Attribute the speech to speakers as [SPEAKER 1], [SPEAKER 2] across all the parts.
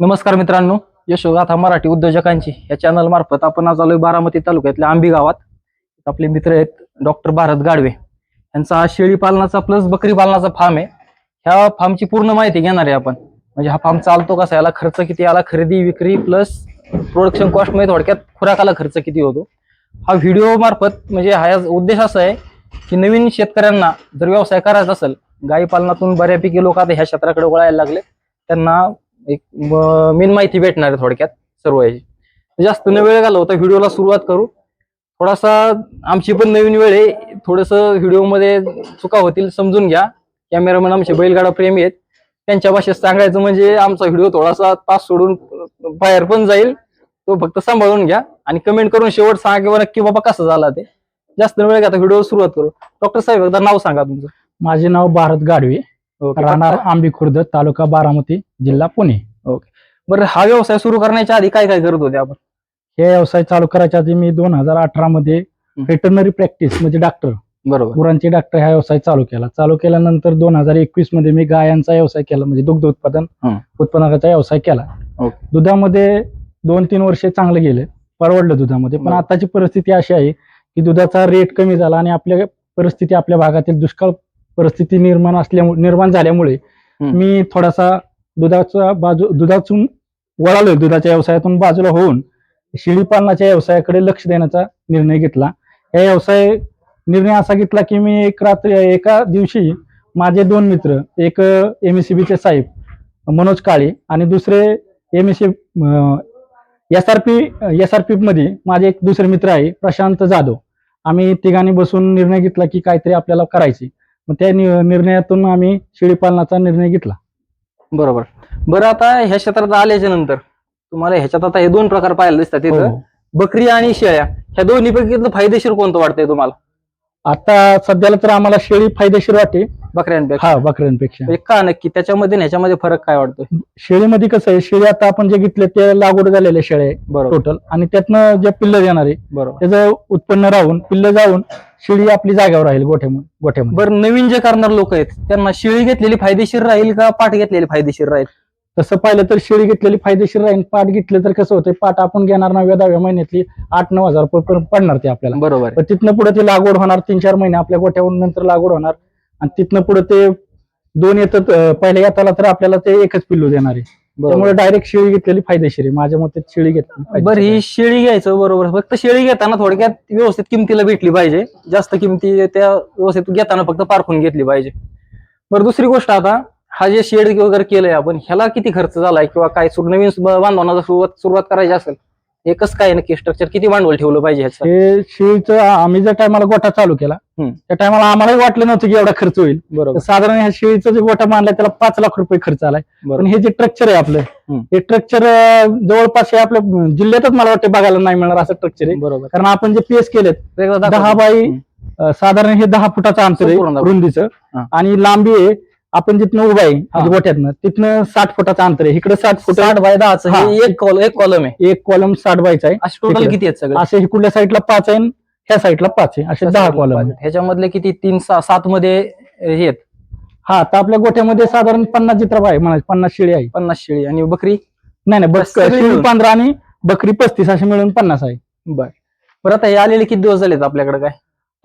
[SPEAKER 1] नमस्कार मित्रांनो यशोगाथा मराठी उद्योजकांची. या चॅनल मार्फत आपण आज आलोय बारामती तालुक्यातल्या आंबी गावात. आपले मित्र आहेत डॉक्टर भारत गाडवे. यांचा हा शेळी पालनाचा प्लस बकरी पालनाचा फार्म आहे. ह्या फार्मची पूर्ण माहिती घेणार आहे आपण. म्हणजे हा फार्म चालतो कसा याला खर्च किती आला खरेदी विक्री प्लस प्रोडक्शन कॉस्टमध्ये थोडक्यात खुराकाला खर्च किती होतो. हा व्हिडिओ मार्फत म्हणजे हा उद्देश असा आहे की नवीन शेतकऱ्यांना जर व्यवसाय करायचा असेल गाई पालनातून बऱ्यापैकी लोक आता ह्या क्षेत्राकडे वळायला लागले. त्यांना एक मेन माहिती भेटणार आहे थोडक्यात सर्व याची. जास्त न वेळ घालवता व्हिडिओला सुरुवात करू. थोडासा आमची पण नवीन वेळ आहे. थोडस व्हिडिओमध्ये चुका होतील समजून घ्या. कॅमेरामॅन आमचे बैलगाडा प्रेमी आहेत. त्यांच्या भाषेत सांगायचं म्हणजे आमचा व्हिडिओ थोडासा तास सोडून बाहेर पण जाईल. तो फक्त सांभाळून घ्या आणि कमेंट करून शेवट सांगा किंवा नक्की बाबा कसं झाला ते. जास्त न वेळ घ्या व्हिडिओ सुरुवात करू. डॉक्टर साहेब एकदा नाव सांगा तुमचं.
[SPEAKER 2] माझे नाव भारत गाडवे.
[SPEAKER 1] ओके.
[SPEAKER 2] राहणार आंबी खुर्द तालुका बारामती जिल्हा पुणे
[SPEAKER 1] बरं हा व्यवसाय सुरू करण्याच्या आधी काय काय करत होते आपण
[SPEAKER 2] हे व्यवसाय चालू करायच्या आधी मी दोन हजार अठरा मध्ये व्हेटरनरी प्रॅक्टिस म्हणजे डॉक्टर
[SPEAKER 1] बरोबर
[SPEAKER 2] गुरांचे डॉक्टर हा व्यवसाय चालू केला चालू केल्यानंतर दोन हजार एकवीसमध्ये मी गायांचा व्यवसाय केला म्हणजे दुग्ध उत्पादन
[SPEAKER 1] हं.
[SPEAKER 2] उत्पादनाचा व्यवसाय केला
[SPEAKER 1] ओके.
[SPEAKER 2] दुधामध्ये दोन तीन वर्षे चांगले गेले परवडलं दुधामध्ये पण
[SPEAKER 1] बरं.
[SPEAKER 2] आताची परिस्थिती अशी आहे की दुधाचा रेट कमी झाला आणि आपल्या परिस्थिती आपल्या भागातील दुष्काळ परिस्थिती निर्माण असल्यामुळे निर्माण झाल्यामुळे. मी थोडासा दुधाचा बाजू दुधातून वळालोय. दुधाच्या व्यवसायातून बाजूला होऊन शेळी पालनाच्या व्यवसायाकडे लक्ष देण्याचा निर्णय घेतला. या व्यवसाय निर्णय असा घेतला की मी एक रात्री एका दिवशी माझे दोन मित्र एक एम एस चे साहेब मनोज काळे आणि दुसरे M S S R P S R P मध्ये माझे एक दुसरे मित्र आहे प्रशांत जाधव. आम्ही तिघांनी बसून निर्णय घेतला की काहीतरी आपल्याला करायचे मग त्या नि- निर्णयातून आम्ही शेळी पालनाचा निर्णय घेतला.
[SPEAKER 1] बरोबर. बरं आता ह्या क्षेत्रात आल्याच्यानंतर तुम्हाला ह्याच्यात आता हे दोन प्रकार पाहायला दिसतात तिथं
[SPEAKER 2] हो.
[SPEAKER 1] बकरी आणि शेळ्या. ह्या दोन्हीपैकी फायदेशीर कोणतं वाटतंय तुम्हाला?
[SPEAKER 2] आता सध्याला तर आम्हाला शेळी फायदेशीर वाटते.
[SPEAKER 1] बकऱ्यांपेक्षा.
[SPEAKER 2] हा बकऱ्यांपेक्षा.
[SPEAKER 1] म्हणजे का नक्की? त्याच्यामध्ये आणि ह्याच्यामध्ये फरक काय वाटतोय?
[SPEAKER 2] शेळीमध्ये कसं आहे शेळी आता आपण जे घेतले ते लागवड झालेले शेळ्या आहे
[SPEAKER 1] बरोबर.
[SPEAKER 2] टोटल आणि त्यातनं जे पिल्ल देणार आहे
[SPEAKER 1] बरोबर.
[SPEAKER 2] त्याचं उत्पन्न राहून पिल्ल जाऊन शेळी आपली जागेवर राहील गोठ्यामध्ये गोठ्यामध्ये.
[SPEAKER 1] बरं नवीन जे करणार लोक आहेत त्यांना शेळी घेतलेली फायदेशीर राहील का पाठ घेतलेली फायदेशीर राहील?
[SPEAKER 2] तसं पाहिलं तर शेळी घेतलेली फायदेशीर राहील पाट घेतलं तर कसं होतं पाट आपण घेणार नव्या दहाव्या महिन्यातली आठ नऊ हजार रुपये पडणार ते आपल्याला.
[SPEAKER 1] बरोबर.
[SPEAKER 2] पण तिथनं पुढे ती लागवड होणार तीन चार महिने आपल्या गोठ्यावरून नंतर लागवड होणार. आणि तिथनं पुढे ते दोन येतात पहिल्या येताला तर आपल्याला ते एकच पिल्लू देणार आहे. त्यामुळे डायरेक्ट शेळी घेतलेली फायदेशीर आहे. माझ्या मते शेळी घेतली
[SPEAKER 1] बरं ही शेळी घ्यायचं बरोबर. फक्त शेळी घेताना थोडक्यात व्यवस्थित किमतीला भेटली पाहिजे. जास्त किमती त्या व्यवस्थित घेताना फक्त पारखून घेतली पाहिजे. बरं दुसरी गोष्ट आता हा जे शेड वगैरे केलंय आपण ह्याला किती खर्च झालाय किंवा काय नवीन बांधवांना सुरुवात सुरुवात करायची असेल एकच काय नक्की स्ट्रक्चर किती भांडवल ठेवलं पाहिजे
[SPEAKER 2] हे शेळीचं आम्ही ज्या टायमाला गोठा चालू केला. त्या टायमाला आम्हालाही वाटलं नव्हतं की एवढा खर्च होईल
[SPEAKER 1] बरोबर
[SPEAKER 2] साधारण ह्या शेळीचा जे गोठा बांधलाय त्याला पाच लाख रुपये खर्च आलाय पण हे जे स्ट्रक्चर आहे आपलं. हे स्ट्रक्चर जवळपास हे आपल्या जिल्ह्यातच मला वाटतं बघायला नाही मिळणार असं स्ट्रक्चर आहे
[SPEAKER 1] बरोबर
[SPEAKER 2] कारण आपण जे पीएस केलेत. दहा. अं, साधारण हे दहा फुटाचं अंतर
[SPEAKER 1] संपूर्ण
[SPEAKER 2] आहे. रुंदीचं
[SPEAKER 1] हा.
[SPEAKER 2] आणि लांबी आहे आपण जिथनं उभा आहे
[SPEAKER 1] हा.
[SPEAKER 2] म्हणजे गोठ्यातनं तिथनं साठ फुटाचं अंतर आहे. इकडे साठ फुट
[SPEAKER 1] साठ बाय दहाचं
[SPEAKER 2] हा.
[SPEAKER 1] हे एक कॉल एक कॉलम आहे.
[SPEAKER 2] एक कॉलम साठ बायचा आहे.
[SPEAKER 1] असे टोटल
[SPEAKER 2] इकडे.
[SPEAKER 1] किती आहेत सगळे?
[SPEAKER 2] असे इकडल्या साईडला पाच आहे आणि ह्या साईडला पाच आहे. असे दहा कॉलम
[SPEAKER 1] ह्याच्यामधले किती? तीन सहा सात मध्ये हे आहेत.
[SPEAKER 2] हा आता आपल्या गोठ्यामध्ये साधारण पन्नास चित्र आहे म्हणा पन्नास शेळी आहे.
[SPEAKER 1] पन्नास शेळी. आणि बकरी?
[SPEAKER 2] नाही नाही बस
[SPEAKER 1] बस सगळी
[SPEAKER 2] शेळी
[SPEAKER 1] मिळून.
[SPEAKER 2] पंधरा आणि बकरी पस्तीस असे मिळून पन्नास आहे.
[SPEAKER 1] बर. बरं आता हे आलेले किती दिवस झालेत आपल्याकडे काय?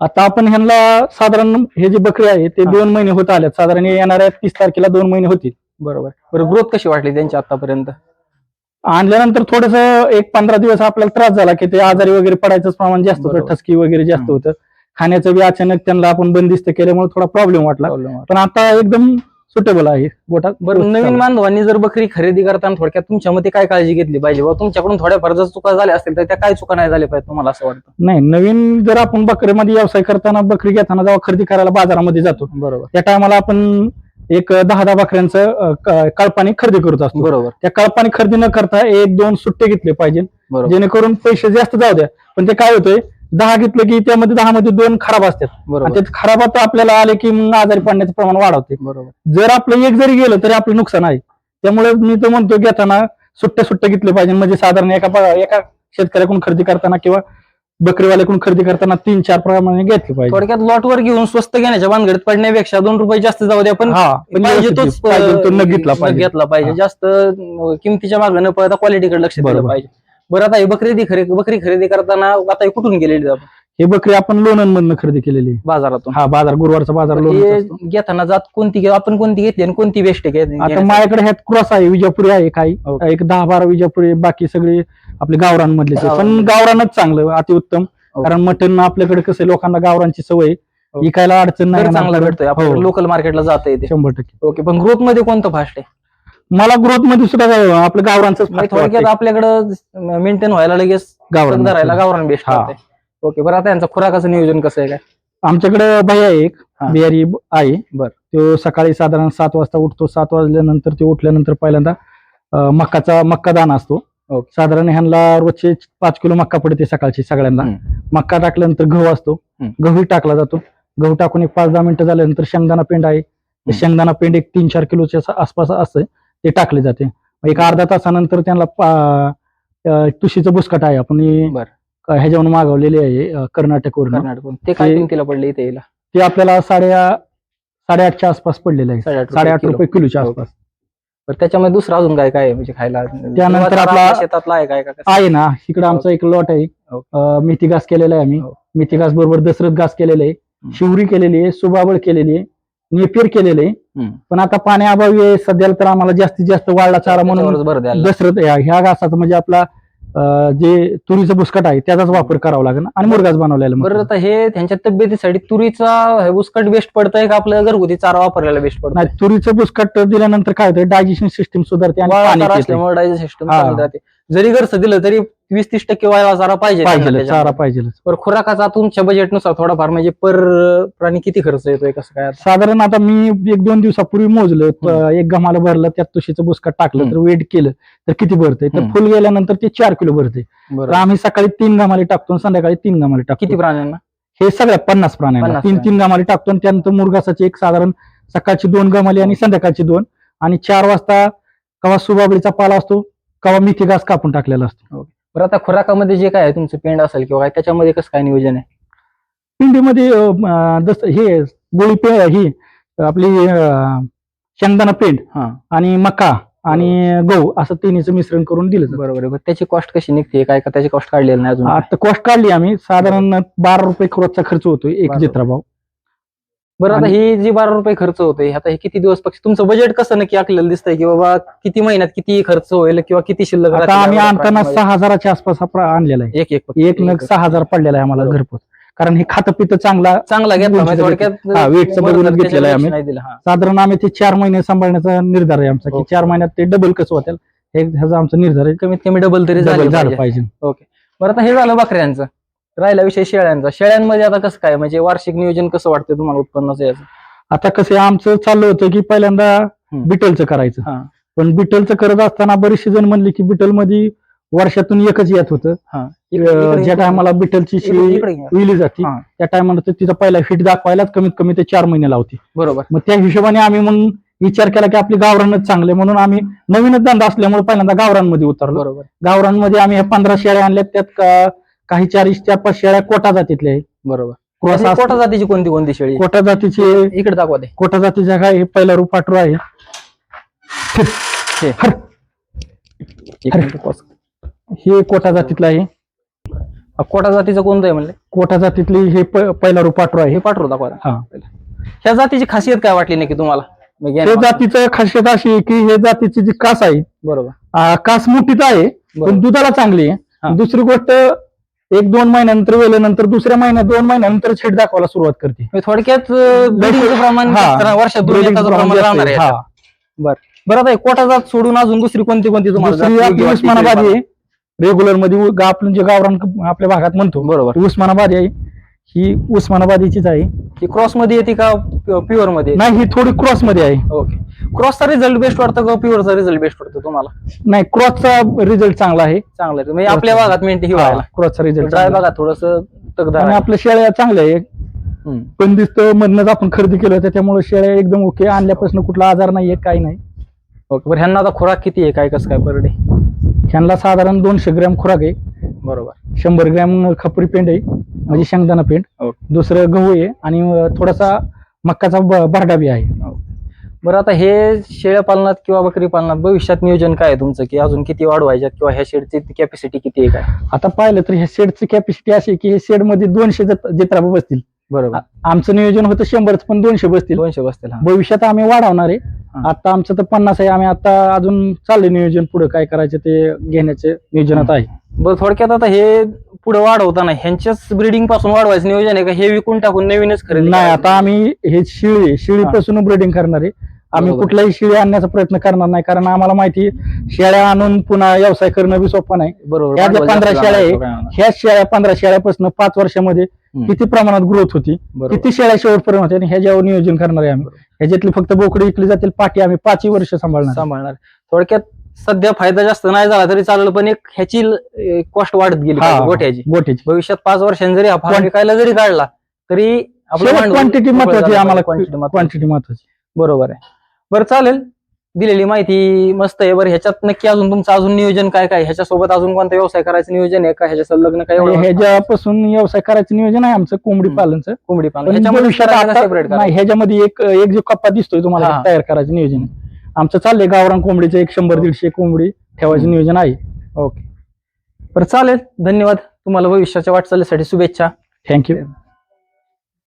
[SPEAKER 2] आता आपण ह्यांना साधारण हे जे बकरी आहे ते. दोन महिने होत आल्यात साधारण येणाऱ्या तीस तारखेला दोन महिने होतील
[SPEAKER 1] बरोबर बरं ग्रोथ कशी वाटली त्यांची आतापर्यंत
[SPEAKER 2] आणल्यानंतर थोडस एक पंधरा दिवस आपल्याला त्रास झाला की ते आजारी वगैरे पडायचं प्रमाण जास्त होतं. ठसकी वगैरे जास्त. होतं खाण्याचं बी अचानक त्यांना आपण बंदिस्त केल्यामुळे थोडा प्रॉब्लेम वाटला. पण आता एकदम सुटेबल आहे. गोठा
[SPEAKER 1] बरं नवीन बांधवांनी जर बकरी खरेदी करताना थोडक्यात तुमच्या मते काय काळजी घेतली पाहिजे? बा तुमच्याकडून थोड्याफार जर चुका झाल्या असतील तर त्या काय चुका नाही झाल्या पाहिजे तुम्हाला असं वाटतं?
[SPEAKER 2] नाही नवीन जर आपण बकरीमध्ये व्यवसाय करताना बकरी घेताना जेव्हा खरेदी करायला बाजारामध्ये जातो
[SPEAKER 1] बरोबर.
[SPEAKER 2] त्या टायमाला आपण एक दहा दहा बकऱ्यांचं कळपाणी खरेदी करत असतो.
[SPEAKER 1] बरोबर.
[SPEAKER 2] त्या कळपाणी खरेदी न करता एक दोन सुट्टे घेतले पाहिजे. जेणेकरून पैसे जास्त जाऊ द्या. पण ते काय होतंय दहा घेतले की त्यामध्ये दहा मध्ये दोन खराब असतात. आणि
[SPEAKER 1] बरोबर.
[SPEAKER 2] ते खराबात आपल्याला आले की मग आजारी पडण्याचं प्रमाण वाढवते.
[SPEAKER 1] बरोबर.
[SPEAKER 2] जर आपलं एक जरी गेलं तरी आपलं नुकसान आहे. त्यामुळे मी तर म्हणतो घेताना सुट्टे सुट्टे घेतले पाहिजे. म्हणजे साधारण एका एका शेतकऱ्याकडून खरेदी करताना किंवा बकरीवाल्याकडून खरेदी करताना तीन चार प्रमाणे घेतलं पाहिजे.
[SPEAKER 1] थोडक्यात लॉटवर घेऊन स्वस्त घेण्याच्या भानगडीत पडण्यापेक्षा दोन रुपये जास्त जाऊ द्या पण
[SPEAKER 2] हा पण
[SPEAKER 1] पाहिजे
[SPEAKER 2] व्यवस्थित
[SPEAKER 1] तोच
[SPEAKER 2] पाहिजे तो न
[SPEAKER 1] अं,
[SPEAKER 2] घेतला पाहिजे.
[SPEAKER 1] घेतला पाहिजे.
[SPEAKER 2] हा.
[SPEAKER 1] जास्त अं, किमतीच्या मागे न पळता क्वालिटीकडे लक्ष दिलं
[SPEAKER 2] बरोबर.
[SPEAKER 1] पाहिजे. बरं आता हे बकरी खरेदी बकरी खरेदी करताना आता हे कुठून गेलेली आपण
[SPEAKER 2] हे बकरी आपण लोणंद मधनं खरेदी केलेली. आहे.
[SPEAKER 1] बाजारातून.
[SPEAKER 2] हा बाजार गुरुवारचा बाजार लोणंद
[SPEAKER 1] हे घेताना जात कोणती घे- आपण कोणती घेतली आणि कोणती बेस्ट
[SPEAKER 2] आता माझ्याकडे ह्यात क्रॉस आहे विजापुरी आहे काही.
[SPEAKER 1] हो.
[SPEAKER 2] एक दहा बारा विजापुरी बाकी सगळे आपले गावरांमधले पण
[SPEAKER 1] गावरान.
[SPEAKER 2] गावरानच चांगलं अतिउत्तम.
[SPEAKER 1] हो.
[SPEAKER 2] कारण मटन आपल्याकडे कसं आहे, लोकांना गावरांची सवय
[SPEAKER 1] हो.
[SPEAKER 2] विकायला अडचण नाही
[SPEAKER 1] चांगला
[SPEAKER 2] येणार.
[SPEAKER 1] भेटतोय.
[SPEAKER 2] हो,
[SPEAKER 1] लोकल मार्केटला जाता येते.
[SPEAKER 2] शंभर टक्के.
[SPEAKER 1] ओके पण ग्रोथमध्ये कोणतं फास्ट आहे?
[SPEAKER 2] मला ग्रोथमध्ये सुद्धा काय, आपलं गावरांच
[SPEAKER 1] थोडक्यात आपल्याकडं मेंटेन व्हायला लगेच
[SPEAKER 2] गावरान
[SPEAKER 1] धरायला गावरान बेस्ट
[SPEAKER 2] हा.
[SPEAKER 1] ओके बरं आता यांचा खुराकाचं नियोजन कसं आहे काय
[SPEAKER 2] आमच्याकडे भैया एक. बिहारी आहे
[SPEAKER 1] बर.
[SPEAKER 2] तो सकाळी साधारण सात वाजता उठतो सात वाजल्यानंतर ते उठल्यानंतर पहिल्यांदा मक्काचा मक्का दाना असतो. साधारण ह्यांना रोजचे पाच किलो मक्का पडते सकाळची सगळ्यांना. मक्का टाकल्यानंतर गहू असतो. गहू टाकला जातो गहू टाकून एक पाच दहा मिनिटं झाल्यानंतर शेंगदाणा पेंड आहे शेंगदाणा पेंड एक तीन चार किलोच्या आसपास असतं ते टाकले जाते. एक अर्धा तासानंतर त्यांना तुशीचं बुसकट आहे. आपण हे-
[SPEAKER 1] बर.
[SPEAKER 2] ह्याच्यावरून मागवलेले आहे कर्नाटकवरून.
[SPEAKER 1] कर्नाटक ते काय
[SPEAKER 2] ते-
[SPEAKER 1] किमतीला पडले इथे
[SPEAKER 2] ते आपल्याला साडे साडेआठच्या आसपास पडलेलं आहे
[SPEAKER 1] साडेआठ.
[SPEAKER 2] रुपये किलोच्या
[SPEAKER 1] ओके.
[SPEAKER 2] आसपास.
[SPEAKER 1] त्याच्यामध्ये दुसरं अजून काय काय म्हणजे खायला
[SPEAKER 2] त्यानंतर आपला-
[SPEAKER 1] शेतातला आहे काय?
[SPEAKER 2] आहे ना. इकडे आमचा एक लॉट आहे.
[SPEAKER 1] हो.
[SPEAKER 2] मेथी घास केलेला आहे आम्ही.
[SPEAKER 1] हो.
[SPEAKER 2] मेथी घास बरोबर दसरथ घास केलेलं आहे. शिवरी केलेली आहे. सुबाबळ केलेली आहे. नेपियर केलेले. पण आता पाण्याअभावी आहे सध्याला तर आम्हाला जास्तीत जास्त वाळला चारा म्हणून दसरथ ह्या घासाचा म्हणजे आपला जे तुरीचं बुसकट आहे त्याचाच वापर करावा लागेल आणि मुरगाच बनवलेला
[SPEAKER 1] बरं. आता हे त्यांच्या तब्येतीसाठी तुरीचा बुसकट बेस्ट पडतंय का आपलं घरगुती चारा वापरलेला बेस्ट पडतो
[SPEAKER 2] नाही तुरीचं बुसकट दिल्यानंतर काय होतं? डायजेशन सिस्टीम सुधारते आणि
[SPEAKER 1] डायजेस्ट सिस्टम जरी घरचं दिलं तरी वीस तीस टक्के वाया चारा पाहिजे
[SPEAKER 2] पाहिजे
[SPEAKER 1] त्याच्यामध्ये.
[SPEAKER 2] चारा पाहिजे
[SPEAKER 1] बरं खुराकाचा तुमच्या बजेटनुसार थोडाफार म्हणजे पर प्राणी किती खर्च येतोय कसं काय? आता?
[SPEAKER 2] साधारण आता मी एक दोन दिवसापूर्वी मोजलं प- एक गमाला भरलं त्यात तुशीचं बुसकट टाकलं तर वेट केलं तर किती भरतंय? तर
[SPEAKER 1] हम्म.
[SPEAKER 2] फुल गेल्यानंतर ते चार किलो भरते तर
[SPEAKER 1] बरं
[SPEAKER 2] आम्ही सकाळी तीन गमाली टाकतो आणि संध्याकाळी तीन गमाली टाकतो.
[SPEAKER 1] किती प्राण्यांना?
[SPEAKER 2] हे सगळ्या पन्नास प्राण्यांना.
[SPEAKER 1] पन्नास
[SPEAKER 2] तीन तीन गमाली टाकतो आणि त्यानंतर मुरगासाची एक साधारण सकाळची दोन गमाली आणि संध्याकाळची दोन. आणि चार वाजता कवा सुबाबळीचा पाला असतो कवा मिथी घास कापून टाकलेला असतो.
[SPEAKER 1] बरं आता खुराकामध्ये जे काय आहे तुमचं पेंड असेल किंवा काय त्याच्यामध्ये कसं काय नियोजन आहे?
[SPEAKER 2] पिंडीमध्ये अं, जस हे गोळी पे ही आपली अं, शेंगदाणा पेंड
[SPEAKER 1] हा.
[SPEAKER 2] आणि मका आणि गहू असं तिन्हीचं मिश्रण करून दिलं जातं.
[SPEAKER 1] बरोबर आहे. बरं त्याची कॉस्ट कशी निघते? काय का त्याची कॉस्ट काढलेली नाही अजून?
[SPEAKER 2] आता कॉस्ट काढली आम्ही. साधारण बारा रुपये रोजचा खर्च होतो एक
[SPEAKER 1] बरोबर.
[SPEAKER 2] जित्राभाव
[SPEAKER 1] बरं आता ही जी बारा रुपये खर्च होतोय आता हे किती दिवस पक्ष तुमचं बजेट कसं नक्की आखलेलं दिसतंय की बाबा किती महिन्यात किती खर्च होईल किंवा किती शिल्लक
[SPEAKER 2] आता
[SPEAKER 1] राहतील
[SPEAKER 2] आम्ही आणताना? सहा हजाराच्या आसपास आणलेला आहे
[SPEAKER 1] एक एक.
[SPEAKER 2] एक नग सहा हजार पडलेला आहे आम्हाला
[SPEAKER 1] बरोबर.
[SPEAKER 2] घरपोच कारण हे खातं पितं चांगला
[SPEAKER 1] चांगला घेतला म्हणजे
[SPEAKER 2] दोनशे
[SPEAKER 1] थोडक्यात
[SPEAKER 2] हा, weight चं
[SPEAKER 1] बरोबर,
[SPEAKER 2] बघूनच घेतलेलं आहे आम्ही.
[SPEAKER 1] नाही दिलं हा
[SPEAKER 2] साधारण आम्ही ते चार महिने सांभाळण्याचा निर्धार आहे आमचा की
[SPEAKER 1] ओके.
[SPEAKER 2] चार महिन्यात ते डबल कसं होतील हे ह्याचा आमचा निर्धार आहे
[SPEAKER 1] कमीत कमी डबल तरी झालं
[SPEAKER 2] झालं
[SPEAKER 1] पाहिजे.
[SPEAKER 2] पाहिजे
[SPEAKER 1] बरं आता हे झालं बकऱ्यांचं राहिला विषय शेळ्यांचा शेळ्यांमध्ये आता कसं काय म्हणजे वार्षिक नियोजन कसं वाटतं तुम्हाला उत्पन्नाचं याचं
[SPEAKER 2] आता कसं आमचं चाललं होतं की पहिल्यांदा. बिटलचं करायचं
[SPEAKER 1] हा.
[SPEAKER 2] पण बिटलचं करत असताना बरेचसे जण म्हणले की बिटलमध्ये वर्षातून एकच येत होतं
[SPEAKER 1] हा.
[SPEAKER 2] अं, ज्या टायमाला बिटलची
[SPEAKER 1] इकडे-
[SPEAKER 2] शेळी
[SPEAKER 1] इकडे घ्या.
[SPEAKER 2] विली जाते
[SPEAKER 1] हा.
[SPEAKER 2] त्या टायमाला तिचा पहिला फिट दाखवायलाच कमीत कमी ते चार महिने लावते
[SPEAKER 1] बरोबर
[SPEAKER 2] मग त्या हिशोबाने आम्ही मग विचार केला की आपली गावरानच चांगले म्हणून आम्ही नवीनच धंदा असल्यामुळे पहिल्यांदा गावरांमध्ये उतरलो
[SPEAKER 1] बरोबर
[SPEAKER 2] गावरांमध्ये आम्ही ह्या पंधरा शेळ्या आणल्यात त्यात का- काही चाळीस त्या पाच शेळ्या कोटा जातीतल्या आहेत.
[SPEAKER 1] बरोबर.
[SPEAKER 2] क्रॉस
[SPEAKER 1] त्याची
[SPEAKER 2] असते.
[SPEAKER 1] कोटा जातीची कोणती कोणती शेळी?
[SPEAKER 2] कोटा जातीचे
[SPEAKER 1] इकडे दाखवा ते.
[SPEAKER 2] कोटा जातीच्या काय पहिला रुपाटरू आहे.
[SPEAKER 1] हे.
[SPEAKER 2] हर.
[SPEAKER 1] एक मिनिट pause.
[SPEAKER 2] हे कोटा जातीतलं आहे.
[SPEAKER 1] हा, कोटा जातीचं कोणतं आहे म्हणले?
[SPEAKER 2] कोटा जातीतली हे प- पहिला रुपाटरू आहे.
[SPEAKER 1] हे पाठवू दाखवा
[SPEAKER 2] हा.
[SPEAKER 1] ह्या जातीची खासियत काय वाटली नक्की तुम्हाला? म्हणजे
[SPEAKER 2] हे जातीचं खासियत अशी आहे की हे जातीची जी कास आहे
[SPEAKER 1] बरोबर.
[SPEAKER 2] आ, कास मोठीच आहे पण. दुधाला चांगली
[SPEAKER 1] हा.
[SPEAKER 2] आहे दुसरी गोष्ट एक दोन महिन्यानंतर वेळेनंतर दुसऱ्या महिन्यात दोन महिन्यानंतर छेड दाखवायला सुरुवात करते
[SPEAKER 1] थोडक्यात ब्रिडिंगचं प्रमाण
[SPEAKER 2] हा.
[SPEAKER 1] वर्षात दोन
[SPEAKER 2] Breeding
[SPEAKER 1] एकाचं
[SPEAKER 2] प्रमाण
[SPEAKER 1] प्रमाण
[SPEAKER 2] जास्त
[SPEAKER 1] राहणार
[SPEAKER 2] आहे.
[SPEAKER 1] आहे
[SPEAKER 2] हा.
[SPEAKER 1] बरं आता हे कोटा जात सोडून अजून दुसरी कोणती कोणती तुम्हाला जात
[SPEAKER 2] दुसरी
[SPEAKER 1] योग्य
[SPEAKER 2] आपली
[SPEAKER 1] वाटते
[SPEAKER 2] उस्मानाबादी आहे रेग्युलरमध्ये उ- गा- आपण जे गावरान क- आपल्या भागात म्हणतो?
[SPEAKER 1] बरोबर
[SPEAKER 2] उस्मानाबादी आहे ही उस्मानाबादीचीच आहे.
[SPEAKER 1] ही क्रॉसमध्ये येते का प्युअरमध्ये?
[SPEAKER 2] नाही ही थोडी क्रॉसमध्ये आहे.
[SPEAKER 1] ओके क्रॉसचा रिझल्ट बेस्ट वाटतं का प्युअरचा रिझल्ट बेस्ट वाटतो तुम्हाला?
[SPEAKER 2] नाही क्रॉसचा रिझल्ट चांगला आहे.
[SPEAKER 1] चांगलं आहे. म्हणजे आपल्या भागात मेंटेन व्हायला.
[SPEAKER 2] क्रॉसचा रिझल्ट
[SPEAKER 1] ड्राय भागात थोडस तगदार.
[SPEAKER 2] आपल्या शेळ्या चांगल्या आहे. पण दिसतं मधनच आपण खरेदी केलं होतं त्यामुळे शेळ्या एकदम ओके आणल्यापासून कुठला आजार नाहीये काही नाही.
[SPEAKER 1] ओके बरं ह्यांना आता खुराक किती आहे काय कसं काय पर डे
[SPEAKER 2] ह्यांना साधारण दोनशे ग्रॅम खुराक आहे.
[SPEAKER 1] बरोबर.
[SPEAKER 2] शंभर ग्रॅम खपरी पेंड आहे. म्हणजे शेंगदाणा पेंड
[SPEAKER 1] ओके.
[SPEAKER 2] दुसरं गहू आहे आणि थोडासा मक्काचा बरडा बी आहे.
[SPEAKER 1] बरं आता हे शेळ्या पालनात किंवा बकरी पालनात भविष्यात नियोजन काय आहे तुमचं? की अजून किती वाढवायच्यात किंवा ह्या शेडची कॅपॅसिटी किती आहे काय?
[SPEAKER 2] आता पाहिलं तर ह्या शेडची कॅपॅसिटी अशी की हे शेडमध्ये दोनशे जत- जत्रा बसतील.
[SPEAKER 1] बरोबर.
[SPEAKER 2] आमचं नियोजन होतं शंभरच पण दोनशे बसतील.
[SPEAKER 1] दोनशे बसतील.
[SPEAKER 2] भविष्यात आम्ही वाढवणार आहे. आता आमचं तर पन्नास आहे. आम्ही आता अजून चाललंय नियोजन पुढे. काय करायचं ते घेण्याचे नियोजनात आहे.
[SPEAKER 1] बरं थोडक्यात आता हे पुढे वाढवताना ह्यांच्याच ब्रिडिंगपासून वाढवायचं नियोजन आहे का हे विकून टाकून नवीनच खरेदी
[SPEAKER 2] नाही
[SPEAKER 1] करायचं?
[SPEAKER 2] आता आम्ही हे शिळी शिळीपासून ब्रीडिंग करणार आहे आम्ही
[SPEAKER 1] बरोबर.
[SPEAKER 2] कुठलाही शिळी आणण्याचा प्रयत्न करणार नाही कारण आम्हाला माहिती आहे, शेळ्या आणून पुन्हा व्यवसाय करणं बी सोपं नाही
[SPEAKER 1] बरोबर भांडवल
[SPEAKER 2] पंधरा
[SPEAKER 1] जास्त
[SPEAKER 2] शेळ्या आहे,
[SPEAKER 1] लागणार, तो काय होणार.
[SPEAKER 2] ह्या शेळ्या पंधरा शेळ्यापासून पाच वर्षामध्ये
[SPEAKER 1] हम्म.
[SPEAKER 2] किती प्रमाणात ग्रोथ होती. किती शेळ्या शेवटपर्यंत होत्या आणि ह्याच्यावर नियोजन करणार आहे आम्ही ह्याच्यातली फक्त बोकडी विकली जातील पाठी आम्ही पाचही वर्ष सांभाळणार
[SPEAKER 1] सांभाळणार थोडक्यात सध्या फायदा जास्त नाही झाला तरी चालेल पण एक ह्याची कॉस्ट वाढत गेली
[SPEAKER 2] हा.
[SPEAKER 1] पाहिजे गोठ्याची.
[SPEAKER 2] गोठ्याची.
[SPEAKER 1] भविष्यात पाच वर्षांनी जरी हा फार्म
[SPEAKER 2] Quant-
[SPEAKER 1] विकायला जरी काढला तरी भांडवल
[SPEAKER 2] क्वांटिटी महत्वाची आम्हाला.
[SPEAKER 1] महत्वाची.
[SPEAKER 2] क्वांटिटी महत्वाची.
[SPEAKER 1] बरोबर आहे. बरं चालेल. दिलेली माहिती मस्त आहे. बरं ह्याच्यात नक्की अजून तुमचं अजून नियोजन काय काय? ह्याच्यासोबत अजून कोणता व्यवसाय करायचं नियोजन आहे का? ह्याच्या संलग्न काय एवढं
[SPEAKER 2] ह्याच्यापासून व्यवसाय करायचं नियोजन आहे आमचं कोंबडी
[SPEAKER 1] हम्म.
[SPEAKER 2] पालनचं.
[SPEAKER 1] कोंबडी पालन.
[SPEAKER 2] पण
[SPEAKER 1] ह्याच्यामध्ये
[SPEAKER 2] भविष्यात आता- नाही? ह्याच्यामध्ये एक एक जो कप्पा दिसतोय तुम्हाला
[SPEAKER 1] हा.
[SPEAKER 2] तयार करायचं नियोजन आहे. आमचं चाललंय गावरान कोंबडीचं एक शंभर दीडशे कोंबडी ठेवायचं नियोजन आहे.
[SPEAKER 1] ओके. बरं चालेल. धन्यवाद. तुम्हाला भविष्याच्या वाटचालीसाठी शुभेच्छा.
[SPEAKER 2] थँक्यू